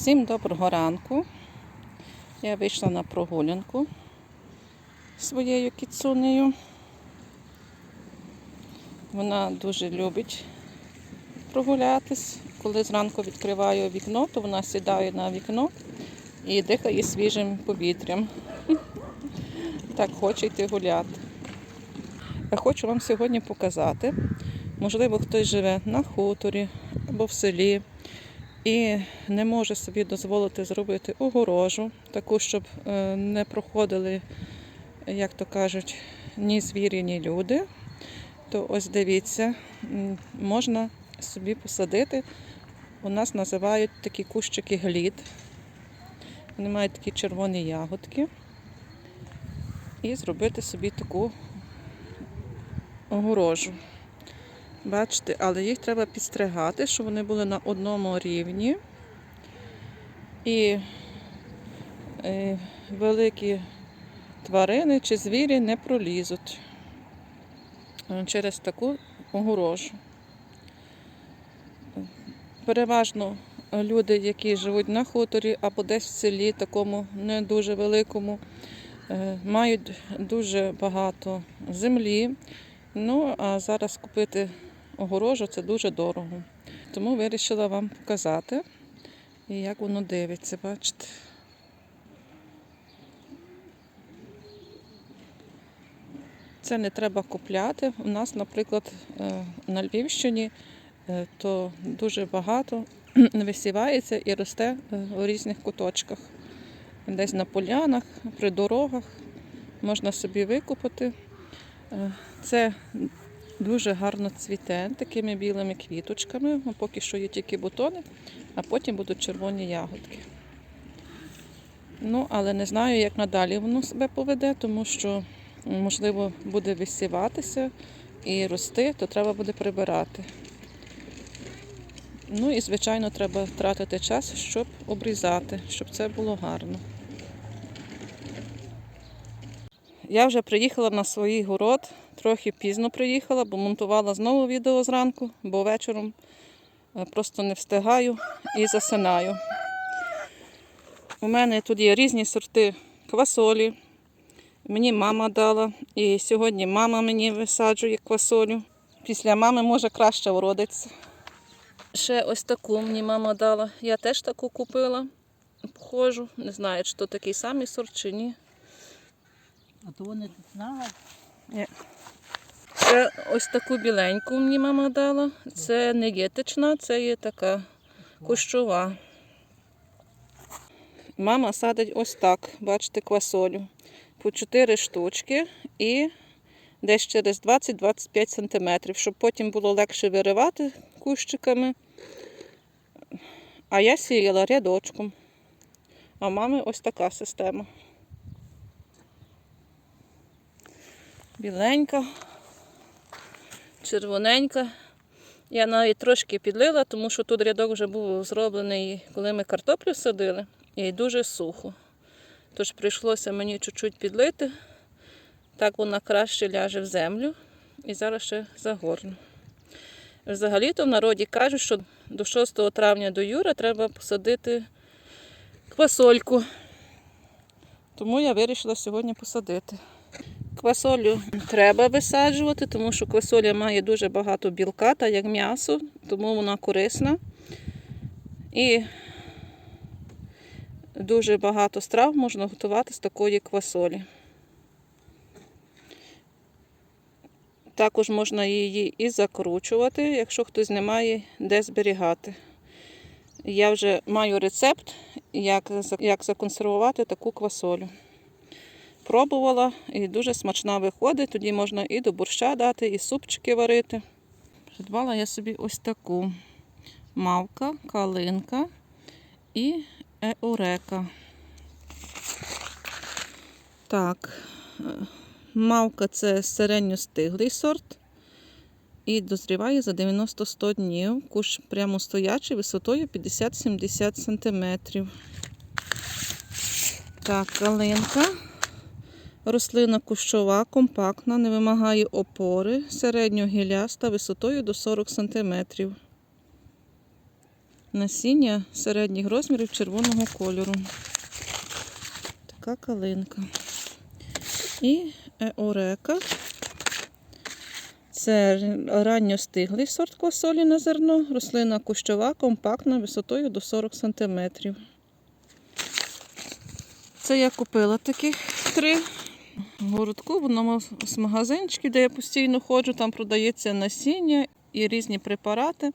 Всім доброго ранку. Я вийшла на прогулянку своєю кіцунею. Вона дуже любить прогулятись. Коли зранку відкриваю вікно, то вона сідає на вікно і дихає свіжим повітрям. Так хоче йти гуляти. Я хочу вам сьогодні показати. Можливо, хтось живе на хуторі або в селі і не може собі дозволити зробити огорожу, таку, щоб е, не проходили, як то кажуть, ні звірі, ні люди. То ось дивіться, можна собі посадити. У нас називають такі кущики глід. Вони мають такі червоні ягодки. І зробити собі таку огорожу. Бачите, але їх треба підстригати, щоб вони були на одному рівні. І е, великі тварини чи звірі не пролізуть е, через таку огорожу. Переважно люди, які живуть на хуторі або десь в селі, такому не дуже великому, е, мають дуже багато землі. Ну, а зараз купити огорожу це дуже дорого. Тому вирішила вам показати, як воно дивиться, бачите. Це не треба купляти. У нас, наприклад, е, на Львівщині е, то дуже багато висівається і росте е, у різних куточках. Десь на полянах, при дорогах можна собі викупити. Це дуже гарно цвіте такими білими квіточками. Ну, Поки що є тільки бутони, а потім будуть червоні ягодки. Ну, але не знаю, як надалі воно себе поведе, тому що, можливо, буде висіватися і рости, то треба буде прибирати. Ну і, звичайно, треба тратити час, щоб обрізати, щоб це було гарно. Я вже приїхала на свій город, трохи пізно приїхала, бо монтувала знову відео зранку, бо вечором е, просто не встигаю і засинаю. У мене тут є різні сорти квасолі. Мені мама дала. І сьогодні мама мені висаджує квасолю. Після мами може краще вродиться. Ще ось таку мені мама дала. Я теж таку купила. Похожу. Не знаю, чи то такий самий сорт чи ні. А то вони тут знали. Ще ось таку біленьку мені мама дала. Це не гетична, це є така кущова. Мама садить ось так, бачите, квасолю. По 4 штучки і десь через 20-25 см, щоб потім було легше виривати кущиками. А я сіяла рядочком. А мами ось така система. Біленька, червоненька. Я навіть трошки підлила, тому що тут рядок вже був зроблений, коли ми картоплю садили, і дуже сухо. Тож прийшлося мені чуть-чуть підлити. Так вона краще ляже в землю. І зараз ще загорну. Взагалі-то в народі кажуть, що до 6 травня до Юра треба посадити квасольку. Тому я вирішила сьогодні посадити. Квасолю треба висаджувати, тому що квасоля має дуже багато білка, та як м'ясо, тому вона корисна. І дуже багато страв можна готувати з такої квасолі. Також можна її і закручувати, якщо хтось не має де зберігати. Я вже маю рецепт, як, як законсервувати таку квасолю. Пробувала і дуже смачна виходить. Тоді можна і до борща дати, і супчики варити. Придбала я собі ось таку мавка, калинка і еурека. Так, е, мавка це середньостиглий сорт. І дозріває за 90-100 днів. Куш прямо стоячий висотою 50-70 см. Так, калинка. Рослина кущова, компактна, не вимагає опори, середньогіляста висотою до 40 см. насіння середніх розмірів червоного кольору. Така калинка. І еорека. Це ранньостиглий сорт квасолі на зерно, рослина кущова, компактна, висотою до 40 см. Це я купила таких три городку в одному з магазинчиків, де я постійно ходжу, там продається насіння і різні препарати.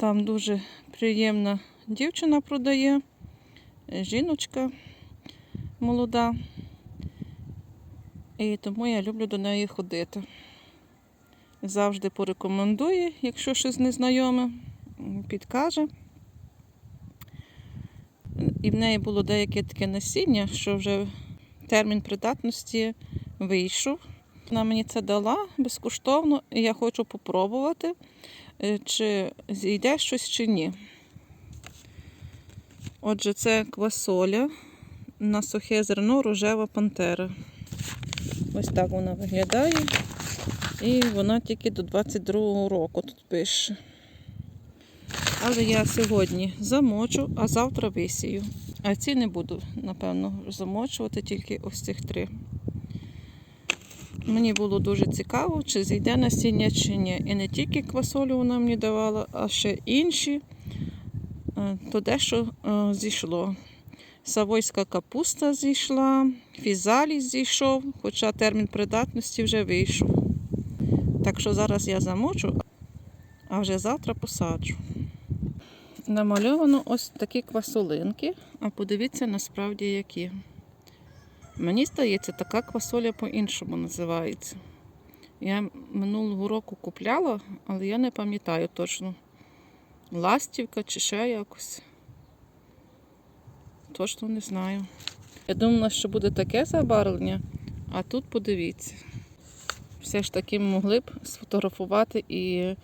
Там дуже приємна дівчина продає, жіночка молода. І тому я люблю до неї ходити. Завжди порекомендує, якщо щось незнайоме, підкаже. І в неї було деяке таке насіння, що вже термін придатності вийшов. Вона мені це дала безкоштовно, і я хочу попробувати, е, чи зійде щось чи ні. Отже, це квасоля на сухе зерно рожева пантера. Ось так вона виглядає. І вона тільки до 22-го року тут пише. Але я сьогодні замочу, а завтра висію. А ці не буду, напевно, замочувати, тільки ось цих три. Мені було дуже цікаво, чи зійде насіння, чи ні. І не тільки квасолю вона мені давала, а ще інші, Е, то дещо е, зійшло. Савойська капуста зійшла, фізаліс зійшов, хоча термін придатності вже вийшов. Так що зараз я замочу, а вже завтра посаджу. Намальовано ось такі квасолинки, а подивіться насправді які. Мені здається, така квасоля по-іншому називається. Я минулого року купляла, але я не пам'ятаю точно. Ластівка чи ще якось. Точно не знаю. Я думала, що буде таке забарвлення, а тут подивіться. Все ж таки могли б сфотографувати і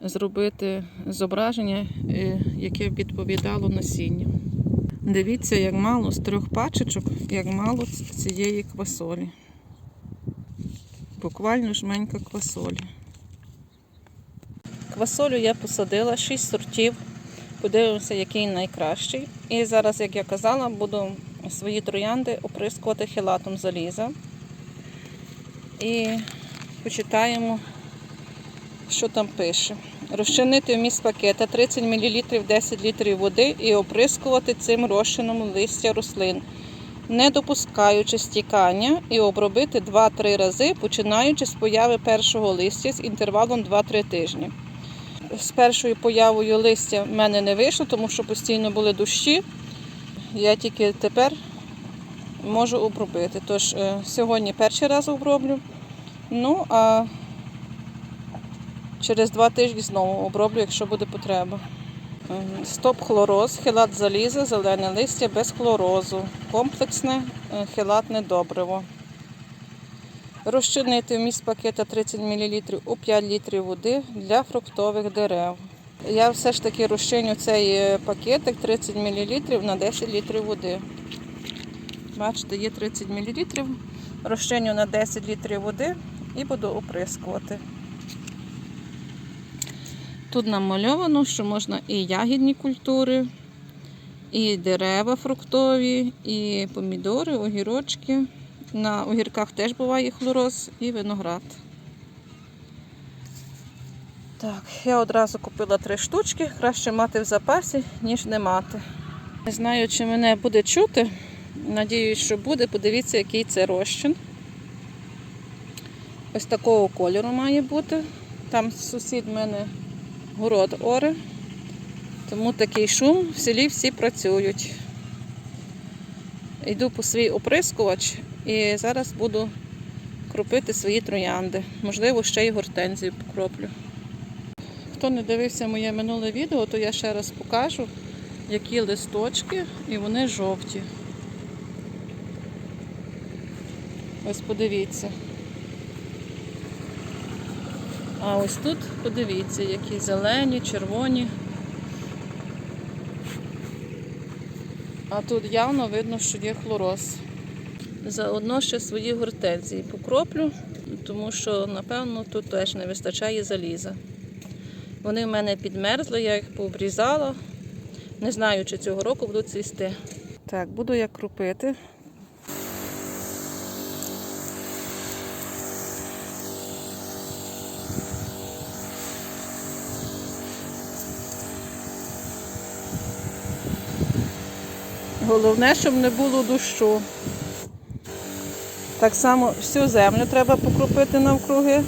зробити зображення, е, яке відповідало насінню. Дивіться, як мало з трьох пачечок, як мало цієї квасолі. Буквально жменька квасолі. Квасолю я посадила 6 сортів. Подивимося, який найкращий. І зараз, як я казала, буду свої троянди оприскувати хілатом заліза. І почитаємо, що там пише. Розчинити вміст пакета 30 мл 10 літрів води і оприскувати цим розчином листя рослин, не допускаючи стікання, і обробити 2-3 рази, починаючи з появи першого листя з інтервалом 2-3 тижні. З першою появою листя в мене не вийшло, тому що постійно були дощі. Я тільки тепер можу обробити. Тож е, сьогодні перший раз оброблю. Ну, а через два тижні знову оброблю, якщо буде потреба. Ем, Стоп-хлороз, хелат заліза, зелене листя без хлорозу, комплексне е, хелатне добриво. Розчинити вміст пакета 30 мл у 5 літрів води для фруктових дерев. Я все ж таки розчиню цей е, пакетик 30 мл на 10 літрів води. Бачите, є 30 мл. Розчиню на 10 літрів води і буду оприскувати. Тут намальовано, що можна і ягідні культури, і дерева фруктові, і помідори, огірочки. На огірках теж буває хлороз і виноград. Так, я одразу купила три штучки. Краще мати в запасі, ніж не мати. Не знаю, чи мене буде чути. Надіюсь, що буде. Подивіться, який це розчин. Ось такого кольору має бути. Там сусід в мене город оре. Тому такий шум, в селі всі працюють. Йду по свій оприскувач і зараз буду кропити свої троянди. Можливо, ще й гортензію покроплю. Хто не дивився моє минуле відео, то я ще раз покажу, які листочки, і вони жовті. Ось подивіться. А ось тут подивіться, які зелені, червоні. А тут явно видно, що є хлороз. Заодно ще свої гортензії покроплю, тому що, напевно, тут теж не вистачає заліза. Вони в мене підмерзли, я їх пообрізала. Не знаю, чи цього року будуть цвісти. Так, буду я крупити. Головне, щоб не було дощу. Так само всю землю треба покропити навкруги.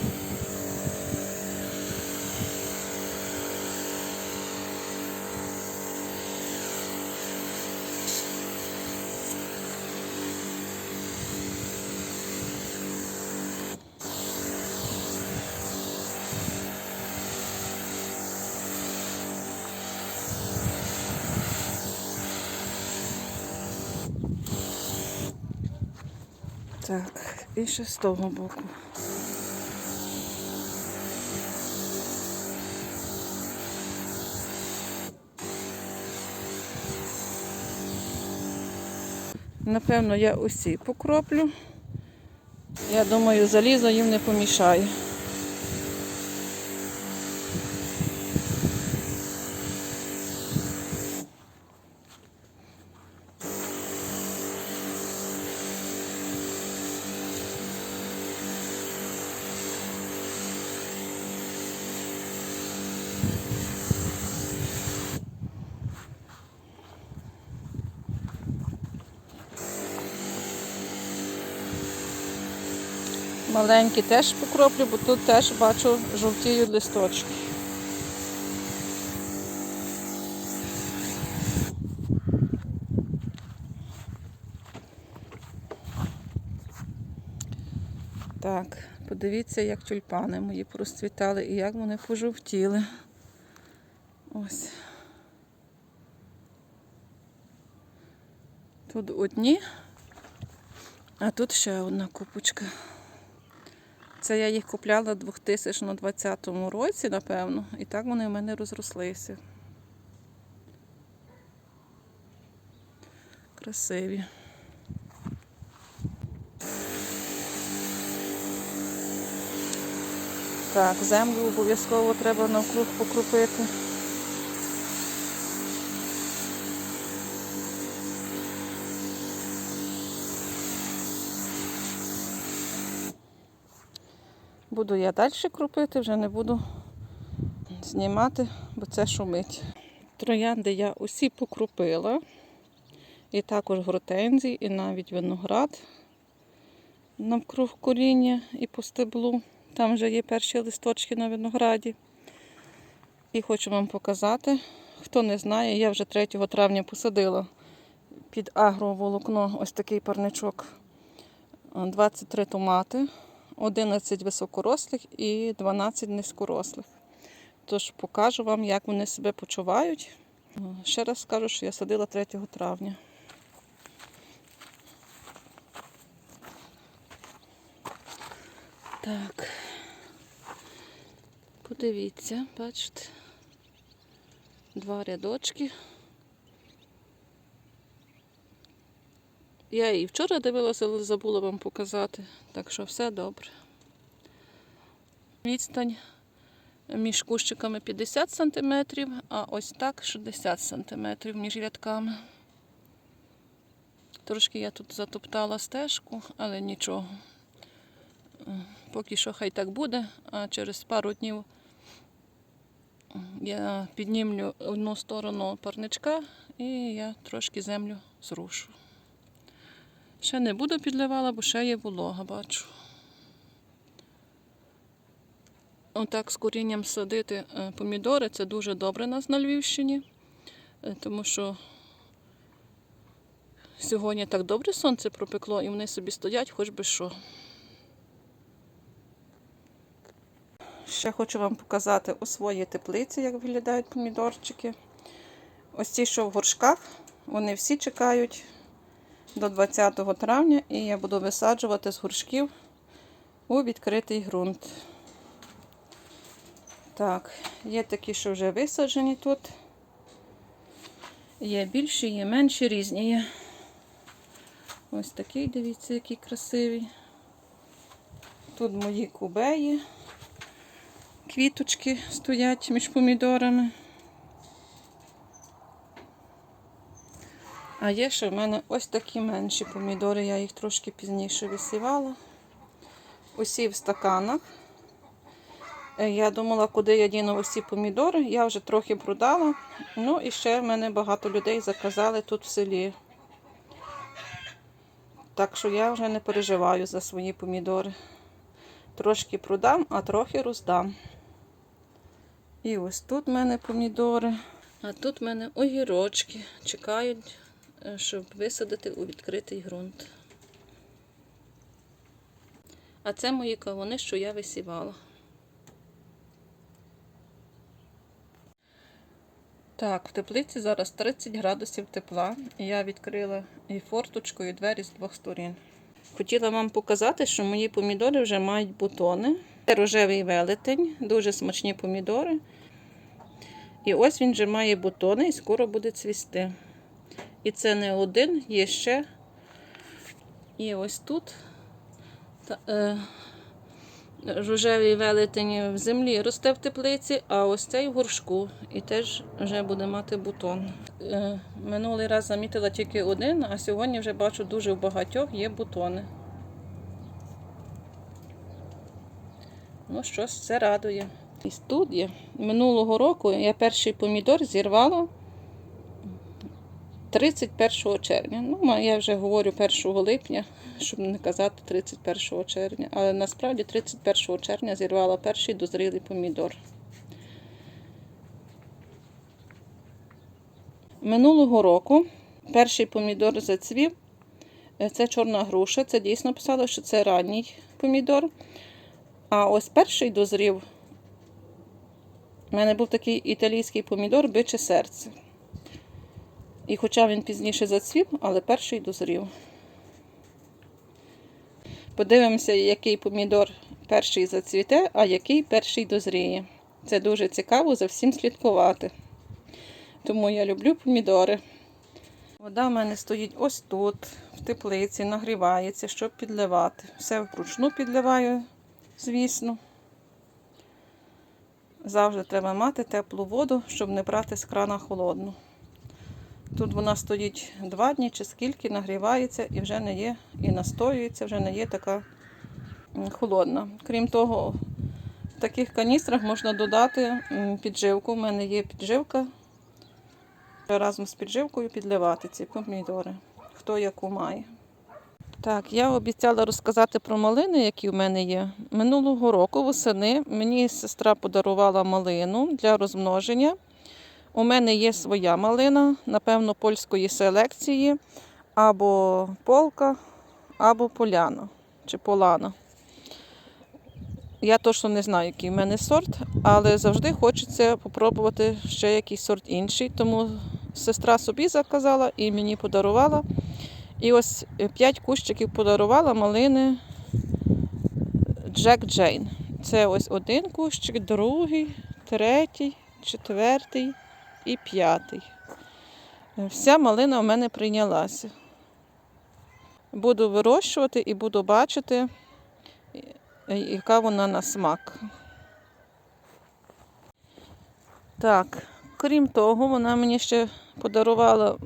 Так, і ще з того боку. Напевно, я усі покроплю. Я думаю, залізо їм не помішає. Маленькі теж покроплю, бо тут теж бачу жовтіють листочки. Так, подивіться, як тюльпани мої розцвітали і як вони пожовтіли. Ось. Тут одні, а тут ще одна купочка. Це я їх купляла в 2020 році, напевно, і так вони в мене розрослися. Красиві. Так, землю обов'язково треба навкруг покропити. Буду я далі крупити, вже не буду знімати, бо це шумить. Троянди я усі покрупила. І також гортензії, і навіть виноград навкруг коріння і по стеблу. Там вже є перші листочки на винограді. І хочу вам показати, хто не знає, я вже 3 травня посадила під агроволокно ось такий парничок. 23 томати, 11 високорослих і 12 низькорослих. Тож покажу вам, як вони себе почувають. Ще раз скажу, що я садила 3 травня. Так, подивіться, бачите, два рядочки. Я і вчора дивилася, але забула вам показати, так що все добре. Відстань між кущиками 50 см, а ось так 60 см між рядками. Трошки я тут затоптала стежку, але нічого. Поки що хай так буде, а через пару днів я піднімлю одну сторону парничка і я трошки землю зрушу. Ще не буду підливала, бо ще є волога, бачу. Отак з корінням садити е, помідори це дуже добре нас на Львівщині, е, тому що сьогодні так добре сонце пропекло і вони собі стоять хоч би що. Ще хочу вам показати у своїй теплиці, як виглядають помідорчики. Ось ці, що в горшках, вони всі чекають до 20 травня, і я буду висаджувати з горшків у відкритий ґрунт. Так, є такі, що вже висаджені тут. Є більші, є менші, різні є. Ось такий, дивіться, який красивий. Тут мої кубеї. квіточки стоять між помідорами. А є ще в мене ось такі менші помідори, я їх трошки пізніше висівала. Усі в стаканах. Е, Я думала, куди я діну усі помідори. Я вже трохи продала. Ну і ще в мене багато людей заказали тут в селі. Так що я вже не переживаю за свої помідори. Трошки продам, а трохи роздам. І ось тут в мене помідори. А тут в мене огірочки. Чекають, щоб висадити у відкритий ґрунт. А це мої кавуни, що я висівала. Так, в теплиці зараз 30 градусів тепла. Я відкрила і форточку, і двері з двох сторін. Хотіла вам показати, що мої помідори вже мають бутони. Це рожевий велетень, дуже смачні помідори. І ось він вже має бутони і скоро буде цвісти. І це не один, є ще. І ось тут та, е, рожевий велетень в землі росте в теплиці, а ось цей в горшку і теж вже буде мати бутон. Е, минулий раз замітила тільки один, а сьогодні вже бачу дуже в багатьох є бутони. Ну, щось це радує. І тут є. Минулого року я перший помідор зірвала 31 червня. Ну, я вже говорю 1 липня, щоб не казати 31 червня. Але насправді 31 червня зірвала перший дозрілий помідор. Минулого року перший помідор зацвів. Це чорна груша. Це дійсно писало, що це ранній помідор. А ось перший дозрів. У мене був такий італійський помідор биче серце. І хоча він пізніше зацвів, але перший дозрів. Подивимося, який помідор перший зацвіте, а який перший дозріє. Це дуже цікаво за всім слідкувати. Тому я люблю помідори. Вода в мене стоїть ось тут, в теплиці, нагрівається, щоб підливати. Все вручну підливаю, звісно. Завжди треба мати теплу воду, щоб не брати з крана холодну. Тут вона стоїть два дні чи скільки, нагрівається і вже не є, і настоюється, вже не є така холодна. Крім того, в таких каністрах можна додати підживку. У мене є підживка. Разом з підживкою підливати ці помідори, хто яку має. Так, я обіцяла розказати про малини, які в мене є. Минулого року восени мені сестра подарувала малину для розмноження. У мене є своя малина, напевно, польської селекції, або полка, або поляна чи полана. Я точно не знаю, який в мене сорт, але завжди хочеться спробувати ще якийсь сорт інший. Тому сестра собі заказала і мені подарувала. І ось 5 кущиків подарувала малини Джек Джейн. Це ось один кущик, другий, третій, четвертий і п'ятий. Вся малина в мене прийнялася. Буду вирощувати і буду бачити, яка вона на смак. Так, крім того, вона мені ще подарувала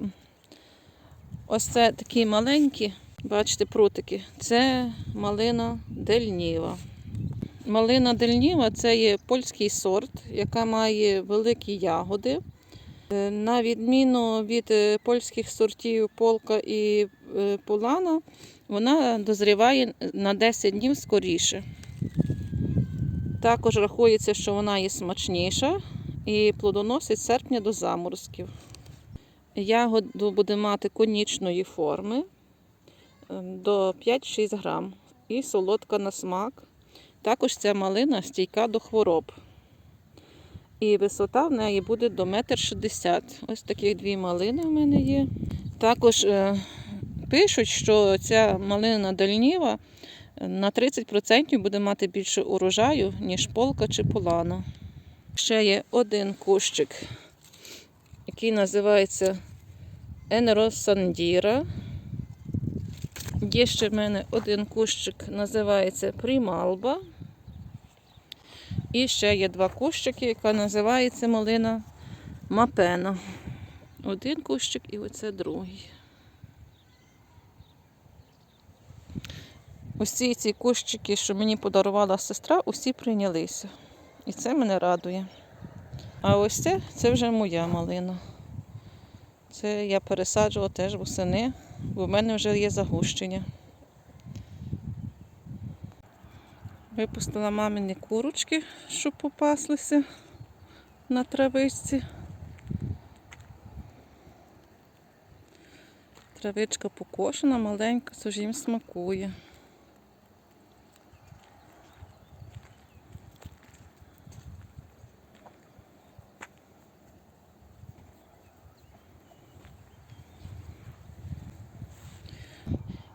ось це такі маленькі, бачите, прутики. Це малина дельніва. Малина дельніва це є польський сорт, яка має великі ягоди. Е, На відміну від е, польських сортів полка і е, полана, вона дозріває на 10 днів скоріше. Також рахується, що вона є смачніша і плодоносить з серпня до заморозків. Ягоду буде мати конічної форми до 5-6 грам і солодка на смак. Також ця малина стійка до хвороб. І висота в неї буде до 1,60 м. Ось таких дві малини в мене є. Також е, пишуть, що ця малина дальніва на 30% буде мати більше урожаю, ніж полка чи полана. Ще є один кущик, який називається Енеросандіра. Є ще в мене один кущик, називається Прималба. І ще є два кущики, яка називається малина Мапена. Один кущик і оце другий. Усі ці кущики, що мені подарувала сестра, усі прийнялися. І це мене радує. А ось це, це вже моя малина. Це я пересаджувала теж восени, бо в мене вже є загущення. Випустила мамині курочки, щоб попаслися на травичці. Травичка покошена, маленька, тож їм смакує.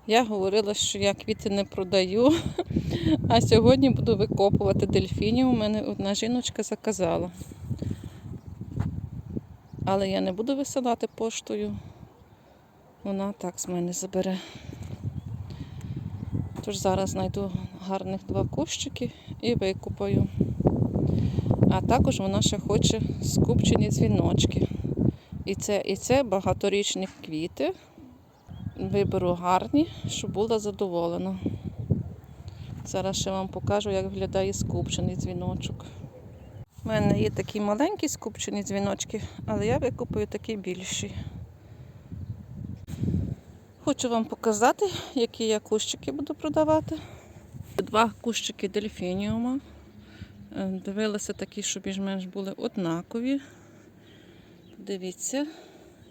Я говорила, що я квіти не продаю, а сьогодні буду викопувати дельфінів. У мене одна жіночка заказала. Але я не буду висилати поштою. Вона так з мене забере. Тож зараз знайду гарних два кущики і викопаю. А також вона ще хоче скупчені дзвіночки. І це, і це багаторічні квіти. Виберу гарні, щоб була задоволена. Зараз ще вам покажу, як виглядає скупчений дзвіночок. У мене є такі маленькі скупчені дзвіночки, але я викупую такі більші. Хочу вам показати, які я кущики буду продавати. Два кущики дельфініума. Е, Дивилася такі, що більш-менш були однакові. Дивіться,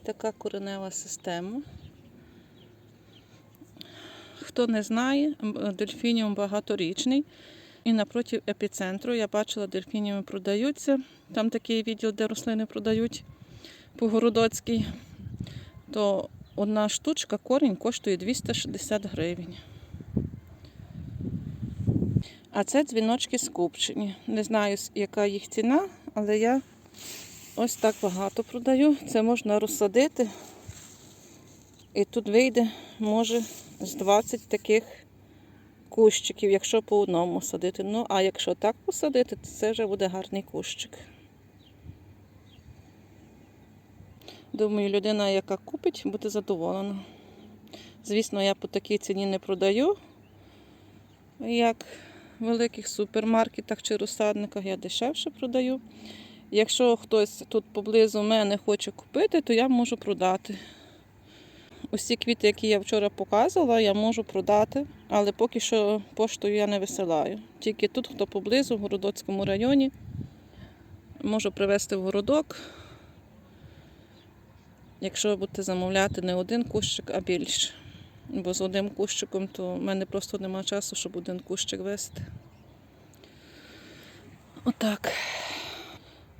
така коренева система. Хто не знає, дельфініум багаторічний. І напроти епіцентру я бачила, дельфініуми продаються. Там такий відділ, де рослини продають по Городоцькій. То одна штучка корінь коштує 260 гривень. А це дзвіночки скупчені. Не знаю, яка їх ціна, але я ось так багато продаю. Це можна розсадити. І тут вийде, може, з 20 таких кущиків, якщо по одному садити. Ну, а якщо так посадити, то це вже буде гарний кущик. Думаю, людина, яка купить, буде задоволена. Звісно, я по такій ціні не продаю, як в великих супермаркетах чи розсадниках, я дешевше продаю. Якщо хтось тут поблизу мене хоче купити, то я можу продати. Усі квіти, які я вчора показувала, я можу продати, але поки що поштою я не висилаю. Тільки тут, хто поблизу, в Городоцькому районі, можу привезти в городок. Якщо ви будете замовляти не один кущик, а більше. Бо з одним кущиком, то в мене просто немає часу, щоб один кущик вести. Отак.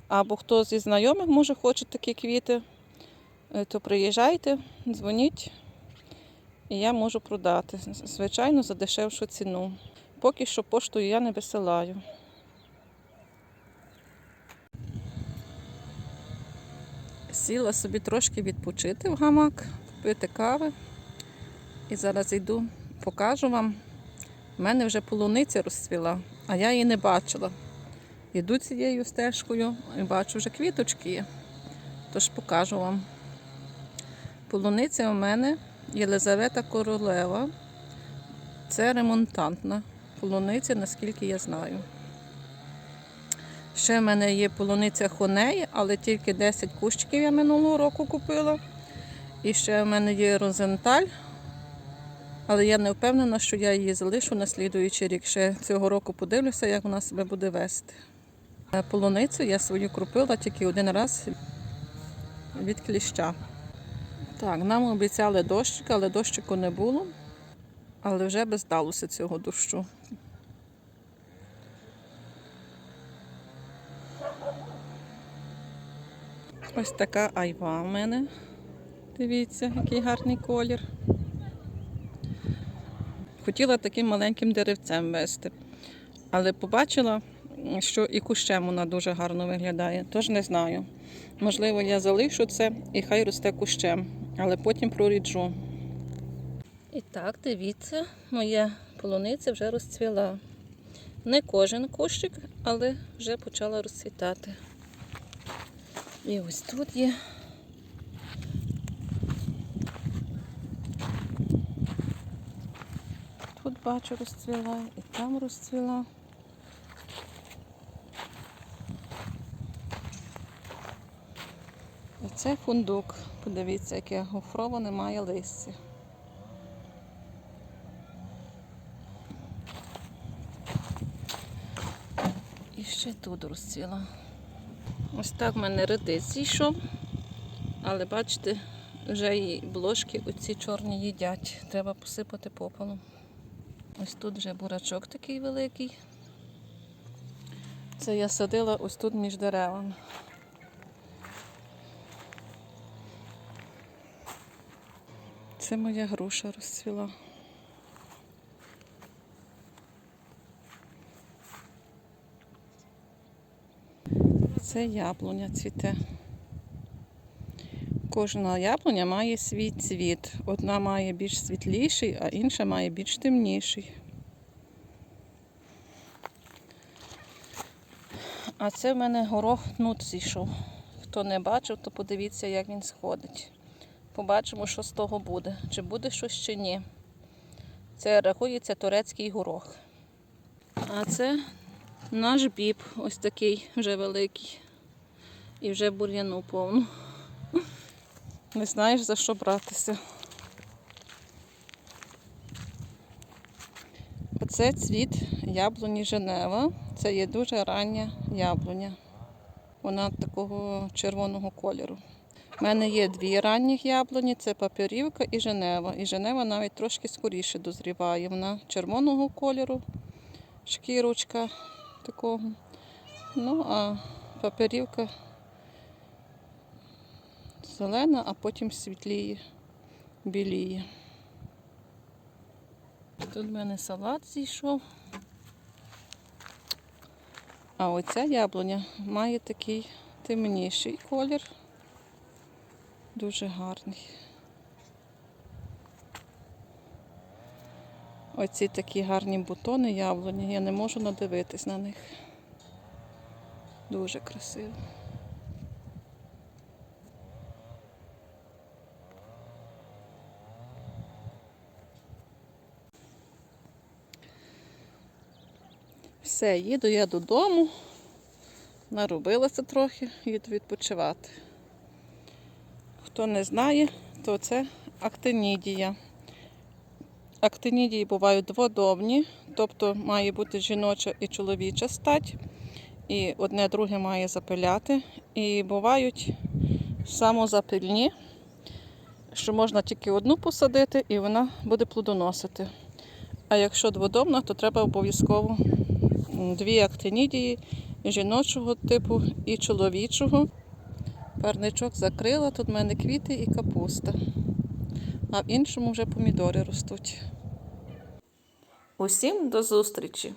Або хто зі знайомих може хоче такі квіти, то приїжджайте, дзвоніть, і я можу продати. Звичайно, за дешевшу ціну. Поки що поштою я не висилаю. Сіла собі трошки відпочити в гамак, пити кави. І зараз йду, покажу вам. У мене вже полуниця розцвіла, а я її не бачила. Йду цією стежкою і бачу, вже квіточки. Тож покажу вам. Полуниця у мене Єлизавета Королева. Це ремонтантна полуниця, наскільки я знаю. Ще в мене є полуниця Хонеї, але тільки 10 кущиків я минулого року купила. І ще в мене є розенталь. Але я не впевнена, що я її залишу на слідуючий рік. Ще цього року подивлюся, як вона себе буде вести. Полуницю я свою купила тільки один раз від кліща. Так, нам обіцяли дощик, але дощику не було. Але вже би здалося цього дощу. Ось така айва в мене. Дивіться, який гарний колір. Хотіла таким маленьким деревцем вести, але побачила, що і кущем вона дуже гарно виглядає. Тож не знаю. Можливо, я залишу це і хай росте кущем, але потім проріджу. І так, дивіться, моя полуниця вже розцвіла. Не кожен кущик, але вже почала розцвітати. І ось тут є. Тут бачу розцвіла і там розцвіла. Це фундук. Подивіться, яке гофроване має листя. І ще тут розцвіла. Ось так в мене редис зійшов. Але бачите, вже і блошки оці чорні їдять. Треба посипати попелом. Ось тут вже бурачок такий великий. Це я садила ось тут між деревами. Це моя груша розцвіла. Це яблуня цвіте. Кожна яблуня має свій цвіт. Одна має більш світліший, а інша має більш темніший. А це в мене горох нут зійшов. Хто не бачив, то подивіться, як він сходить. Побачимо, що з того буде. Чи буде щось чи ні. Це рахується турецький горох. А це наш біб, ось такий вже великий. І вже бур'яну повну. Не знаєш за що братися. Оце цвіт яблуні Женева. Це є дуже рання яблуня. Вона такого червоного кольору. У мене є дві ранніх яблуні, це папірівка і Женева. І Женева навіть трошки скоріше дозріває. Вона червоного кольору, шкірочка такого. Ну, а папірівка зелена, а потім світліє, біліє. Тут в мене салат зійшов. А оця яблуня має такий темніший колір. Дуже гарний. Оці такі гарні бутони яблуні. Я не можу надивитись на них. Дуже красиво. Все, їду я додому. Наробилася трохи, їду відпочивати. Хто не знає, то це актинідія. Актинідії бувають дводобні, тобто має бути жіноча і чоловіча стать, і одне друге має запиляти. І бувають самозапильні, що можна тільки одну посадити і вона буде плодоносити. А якщо дводобна, то треба обов'язково дві актинідії жіночого типу і чоловічого. Парничок закрила, тут в мене квіти і капуста. А в іншому вже помідори ростуть. Усім до зустрічі!